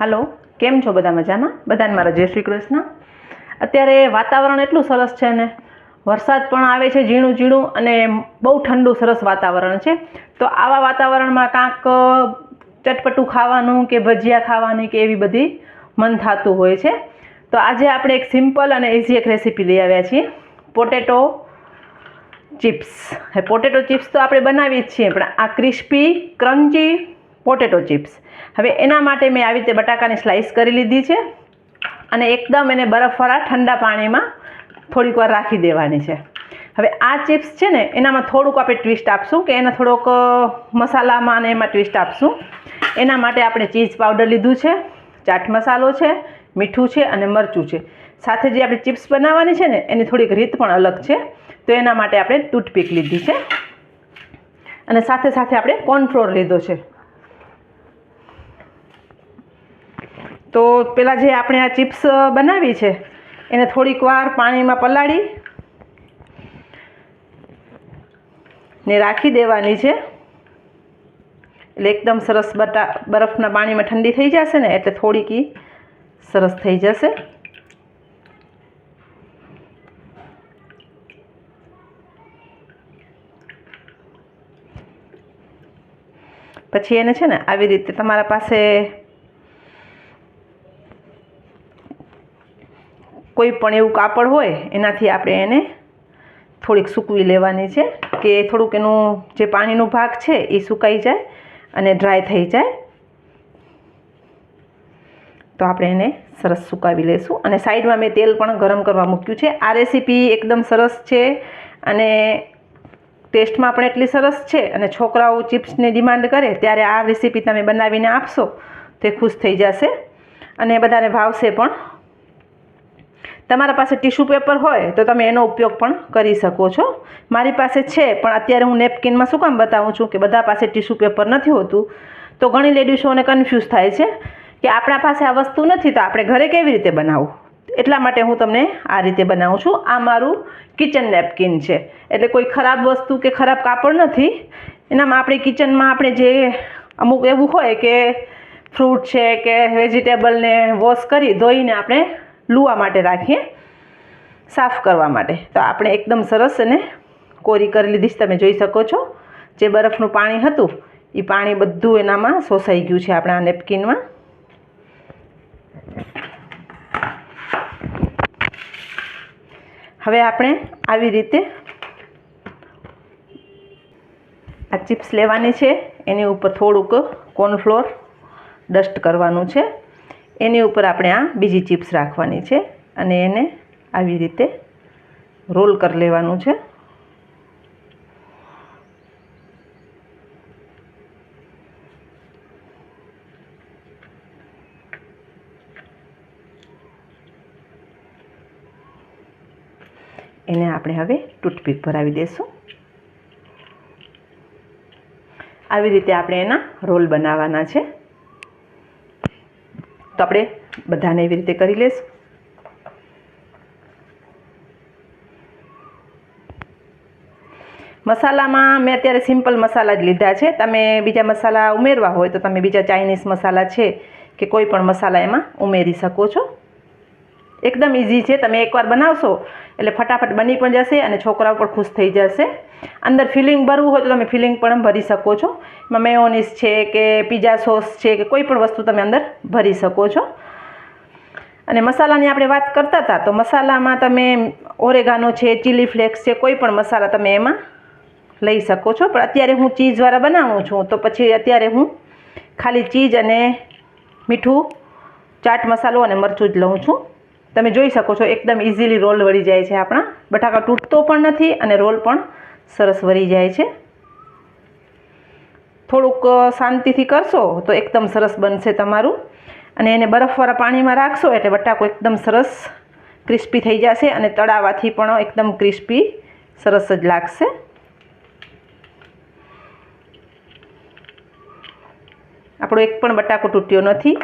હાલો, કેમ છો બધા મજામાં? બધાને મારા જય શ્રી કૃષ્ણ. અત્યારે વાતાવરણ એટલું સરસ છે ને, વરસાદ પણ આવે છે ઝીણું ઝીણું અને બહુ ઠંડુ સરસ વાતાવરણ છે. તો આવા વાતાવરણમાં કાંક ચટપટું ખાવાનું કે ભજીયા ખાવાની કે એવી બધી મન થતું હોય છે. તો આજે આપણે એક સિમ્પલ અને ઇઝી એક રેસીપી લઈ આવ્યા છીએ. પોટેટો ચિપ્સ હવે પોટેટો ચિપ્સ તો આપણે બનાવીએ જ છીએ, પણ આ ક્રિસ્પી ક્રન્ચી પોટેટો ચિપ્સ. હવે એના માટે મેં આવી રીતે બટાકાની સ્લાઇસ કરી લીધી છે અને એકદમ એને બરફવાળા ઠંડા પાણીમાં થોડીક વાર રાખી દેવાની છે. હવે આ ચિપ્સ છે ને, એનામાં થોડુંક આપણે ટ્વિસ્ટ આપશું કે એને થોડોક મસાલામાં અને એમાં ટ્વિસ્ટ આપશું. એના માટે આપણે ચીઝ પાવડર લીધું છે, ચાટ મસાલો છે, મીઠું છે અને મરચું છે. સાથે જે આપણે ચિપ્સ બનાવવાની છે ને, એની થોડીક રીત પણ અલગ છે. તો એના માટે આપણે ટૂથપીક લીધી છે. અને સાથે સાથે આપણે કોર્નફ્લોર લીધો છે. તો પેલા જે આપણે આ ચિપ્સ બનાવી છે, એને થોડીક વાર પાણીમાં પલાળી ને રાખી દેવાની છે. એટલે એકદમ સરસ બટા, બરફના પાણીમાં ઠંડી થઈ જશે ને, એટલે થોડીક સરસ થઈ જશે. પછી એને છે ને, આવી રીતે તમારા પાસે કોઈ પણ એવું કાપડ હોય, એનાથી આપણે એને થોડીક સૂકવી લેવાની છે કે થોડુંક એનું જે પાણીનો ભાગ છે એ સુકાઈ જાય અને ડ્રાય થઈ જાય. તો આપણે એને સરસ સુકાવી લઈશું અને સાઈડમાં મેં તેલ પણ ગરમ કરવા મૂક્યું છે. આ રેસીપી એકદમ સરસ છે અને ટેસ્ટમાં પણ એટલી સરસ છે અને છોકરાઓ ચિપ્સની ડિમાન્ડ કરે ત્યારે આ રેસીપી તમે બનાવીને આપશો તો એ ખુશ થઈ જશે અને બધાને ભાવશે પણ. તમારા પાસે ટીશ્યુ પેપર હોય તો તમે એનો ઉપયોગ પણ કરી શકો છો. મારી પાસે છે, પણ અત્યારે હું નેપકિનમાં શું કામ બતાવું છું કે બધા પાસે ટીશ્યુ પેપર નથી હોતું. તો ઘણી લેડીઝોને કન્ફ્યુઝ થાય છે કે આપણા પાસે આ વસ્તુ નથી તો આપણે ઘરે કેવી રીતે બનાવવું એટલા માટે હું તમને આ રીતે બનાવું છું. આ મારું કિચન નેપકિન છે. એટલે કોઈ ખરાબ વસ્તુ કે ખરાબ કાપડ નથી. એનામાં આપણે કિચનમાં આપણે જે અમુક એવું હોય કે ફ્રૂટ છે કે વેજીટેબલને વોશ કરી ધોઈને આપણે લુવા માટે રાખીએ, સાફ કરવા માટે. તો આપણે એકદમ સરસ અને કોરી કરી લીધી તમે જોઈ શકો છો. જે બરફનું પાણી હતું એ પાણી બધું એનામાં શોષાઈ ગયું છે આપણા નેપકિનમાં. હવે આપણે આવી રીતે આ ચિપ્સ લેવાની છે. એની ઉપર થોડુંક કોર્નફ્લોર ડસ્ટ કરવાનું છે. એની ઉપર આપણે આ બીજી ચિપ્સ રાખવાની છે અને એને આવી રીતે રોલ કરી લેવાનું છે. એને આપણે હવે ટૂથપીક ભરાવી દઈશું આવી રીતે આપણે એના રોલ બનાવવાના છે. તો આપણે બધાને એવી રીતે કરી લઈશું. મસાલામાં મેં અત્યારે સિમ્પલ મસાલા જ લીધા છે. તમે બીજા મસાલા ઉમેરવા હોય તો તમે બીજા ચાઇનીઝ મસાલા છે કે કોઈ પણ મસાલા એમાં ઉમેરી શકો છો. એકદમ ઇઝી છે. તમે એકવાર બનાવશો, એટલે ફટાફટ બની પણ જશે અને છોકરાઓ પણ ખુશ થઈ જશે. અંદર ફિલિંગ ભરવું હોય તો તમે ફિલિંગ પણ ભરી શકો છો. એમાં મેયોનીસ છે કે પીઝા સોસ છે કે કોઈ પણ વસ્તુ તમે અંદર ભરી શકો છો. અને મસાલાની આપણે વાત કરતા હતા, તો મસાલામાં તમે ઓરેગાનો છે ચીલી ફ્લેક્સ છે, કોઈ પણ મસાલા તમે એમાં લઈ શકો છો. પણ અત્યારે હું ચીઝવાળા બનાવું છું, તો પછી અત્યારે હું ખાલી ચીઝ અને મીઠું, ચાટ મસાલો અને મરચું જ લઉં છું. તમે જોઈ શકો છો, એકદમ ઇઝીલી રોલ વળી જાય છે આપણા. બટાકા તૂટતો પણ નથી અને રોલ પણ સરસ વળી જાય છે. થોડુંક શાંતિથી કરશો તો એકદમ સરસ બનશે તમારું. અને એને બરફવાળા પાણીમાં રાખશો એટલે બટાકો એકદમ સરસ ક્રિસ્પી થઈ જશે અને તળાવાથી પણ એકદમ ક્રિસ્પી સરસ જ લાગશે. આપણો એક પણ બટાકો તૂટ્યો નથી.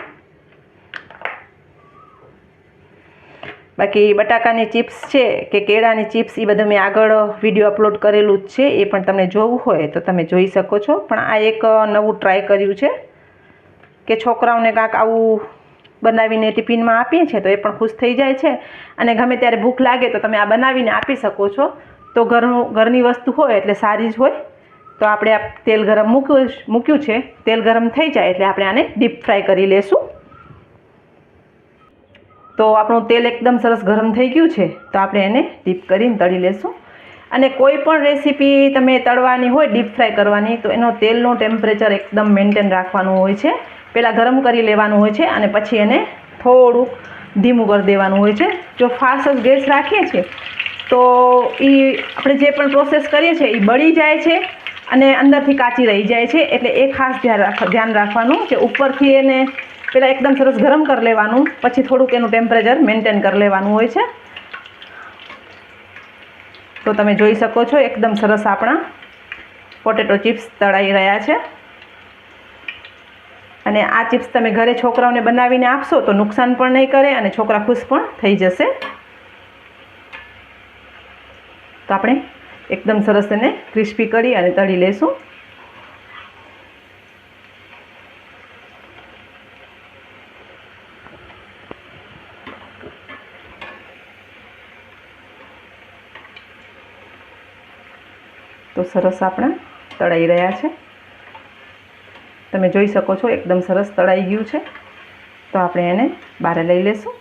બાકી બટાકાની ચિપ્સ છે કે કેળાની ચિપ્સ એ બધું મેં આગળ વીડિયો અપલોડ કરેલું જ છે, એ પણ તમને જોવું હોય તો તમે જોઈ શકો છો. પણ આ એક નવું ટ્રાય કર્યું છે કે છોકરાઓને કાંક આવું બનાવીને ટિફિનમાં આપીએ છીએ તો એ પણ ખુશ થઈ જાય છે. અને ગમે ત્યારે ભૂખ લાગે તો તમે આ બનાવીને આપી શકો છો. તો ઘરનું, ઘરની વસ્તુ હોય એટલે સારી જ હોય. તો આપણે આ તેલ ગરમ મૂક્યું મૂક્યું છે. તેલ ગરમ થઈ જાય એટલે આપણે આને ડીપ ફ્રાય કરી લેશું. તો આપણું તેલ એકદમ સરસ ગરમ થઈ ગયું છે, તો આપણે એને ડીપ કરીને તળી લેશું. અને કોઈ પણ રેસીપી તમે તળવાની હોય, ડીપ ફ્રાય કરવાની, તો એનો તેલનું ટેમ્પરેચર એકદમ મેન્ટેન રાખવાનું હોય છે. પહેલાં ગરમ કરી લેવાનું હોય છે અને પછી એને થોડુંક ધીમું કરી દેવાનું હોય છે. જો ફાસ્ટ ગેસ રાખીએ છીએ, તો એ આપણે જે પણ પ્રોસેસ કરીએ છીએ એ બળી જાય છે અને અંદરથી કાચી રહી જાય છે. એટલે એ ખાસ ધ્યાન રાખવાનું કે ઉપરથી એને પહેલાં એકદમ સરસ ગરમ કરી લેવાનું. પછી થોડુંક એનું ટેમ્પરેચર મેન્ટેન કરી લેવાનું હોય છે. તો તમે જોઈ શકો છો, એકદમ સરસ આપણા પોટેટો ચિપ્સ તળાઈ રહ્યા છે. અને આ ચિપ્સ તમે ઘરે છોકરાઓને બનાવીને આપશો તો નુકસાન પણ નહીં કરે અને છોકરા ખુશ પણ થઈ જશે. તો આપણે એકદમ સરસ એને ક્રિસ્પી કરી અને તળી લઈશું તો સરસ આપણા તળાઈ રહ્યા છે. તમે જોઈ શકો છો એકદમ સરસ તળાઈ ગયું છે. તો આપણે એને બહાર લઈ લેશું.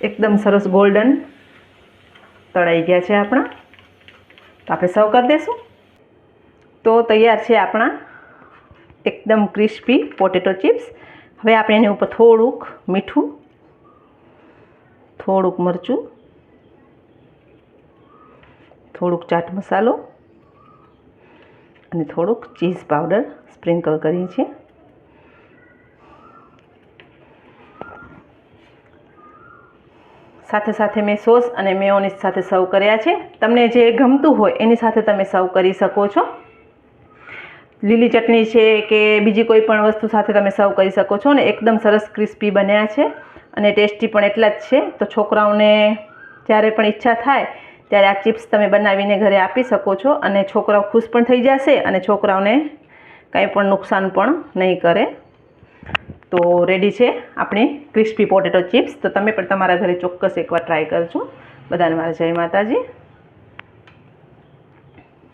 એકદમ સરસ ગોલ્ડન તળાઈ ગયા છે આપણા. તો આપણે સર્વ કરી દઈશું તો તૈયાર છે આપણા એકદમ ક્રિસ્પી પોટેટો ચિપ્સ હવે આપણે એની ઉપર થોડુંક મીઠું, થોડુંક મરચું, થોડુંક ચાટ મસાલો અને થોડુંક ચીઝ પાવડર સ્પ્રિંકલ કરીએ છીએ. સાથે સાથે મેં સોસ અને મેયોનીઝ સાથે સર્વ કર્યા છે. તમને જે ગમતું હોય એની સાથે તમે સર્વ કરી શકો છો. લીલી ચટણી છે કે બીજી કોઈ પણ વસ્તુ સાથે તમે સર્વ કરી શકો છો ને એકદમ સરસ ક્રિસ્પી બન્યા છે અને ટેસ્ટી પણ એટલા જ છે. તો છોકરાઓને જ્યારે પણ ઈચ્છા થાય ત્યારે આ ચિપ્સ તમે બનાવીને ઘરે આપી શકો છો અને છોકરાઓ ખુશ પણ થઈ જશે અને છોકરાઓને કંઈ પણ નુકસાન પણ નહીં કરે. તો રેડી છે આપણી ક્રિસ્પી પોટેટો ચિપ્સ તો તમે પણ તમારા ઘરે ચોક્કસ એકવાર ટ્રાય કરજો. બધાને મારા જય માતાજી.